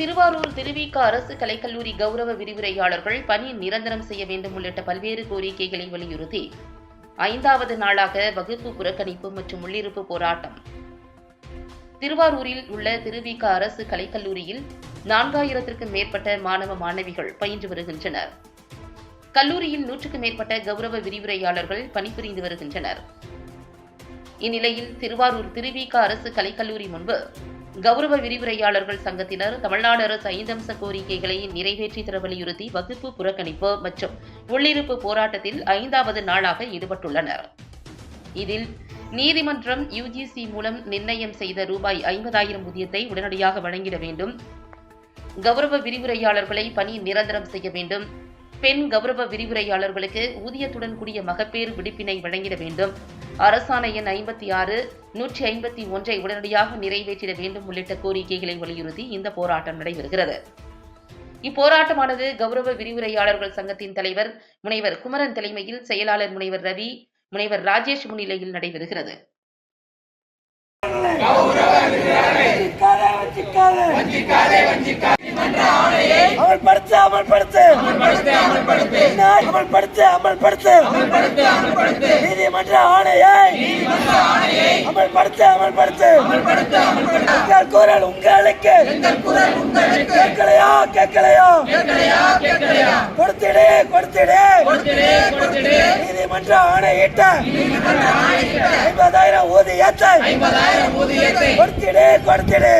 திருவாரூர் திருவிக அரசு கலைக்கல்லூரி கௌரவ விரிவுரையாளர்கள் பணி நிரந்தரம் செய்ய வேண்டும் உள்ளிட்ட பல்வேறு கோரிக்கைகளை வலியுறுத்தி ஐந்தாவது நாளாக வகுப்பு புறக்கணிப்பு மற்றும் உள்ளிருப்பு போராட்டம். திருவாரூரில் உள்ள திருவிக அரசு கலைக்கல்லூரியில் நான்காயிரத்திற்கும் மேற்பட்ட மாணவ மாணவிகள் பயின்று வருகின்றனர். கல்லூரியில் நூற்றுக்கும் மேற்பட்ட கௌரவ விரிவுரையாளர்கள் பணிபுரிந்து வருகின்றனர். இந்நிலையில் திருவாரூர் திருவிக அரசு கலைக்கல்லூரி முன்பு கௌரவ விரிவுரையாளர்கள் சங்கத்தினர் தமிழ்நாடு அரசு ஐந்தம்ச கோரிக்கைகளை நிறைவேற்றி தர வலியுறுத்தி வகுப்பு புறக்கணிப்பு மற்றும் உள்ளிருப்பு போராட்டத்தில் ஐந்தாவது நாளாக ஈடுபட்டுள்ளனர். இதில் நீதிமன்றம் யுஜிசி மூலம் நிர்ணயம் செய்த ரூபாய் ஐம்பதாயிரம் ஊதியத்தை உடனடியாக வழங்கிட வேண்டும். கௌரவ விரிவுரையாளர்களை பணி நிரந்தரம் செய்ய வேண்டும். பெண் கௌரவ விரிவுரையாளர்களுக்கு ஊதியத்துடன் கூடிய மகப்பேறு விடுப்பினை வழங்கிட வேண்டும். அரசாணை எண் ஐம்பத்தி ஆறு நூற்றி ஐம்பத்தி ஒன்றை உடனடியாக நிறைவேற்றிட வேண்டும் உள்ளிட்ட கோரிக்கைகளை வலியுறுத்தி இந்த போராட்டம் நடைபெறுகிறது. இப்போராட்டமானது கௌரவ விரிவுரையாளர்கள் சங்கத்தின் தலைவர் முனைவர் குமரன் தலைமையில் செயலாளர் முனைவர் ரவி முனைவர் ராஜேஷ் முன்னிலையில் நடைபெறுகிறது. வஞ்சிக்காதே, வஞ்சிக்காதே. அமல்படுத்து அமல்படுத்து. அமல்படுத்து அமல்படுத்து. நீதிமன்ற ஆணையை அமல்படுத்து அமல்படுத்து. குரல் உங்களுக்கு. கேட்கலையா கேட்கலையா? கொடுத்திடு கொடுத்திடு. நீதிமன்ற ஆணையிட்ட. ஐம்பதாயிரம் ஊதியத்தை. கொடுத்திடு கொடுத்திடு.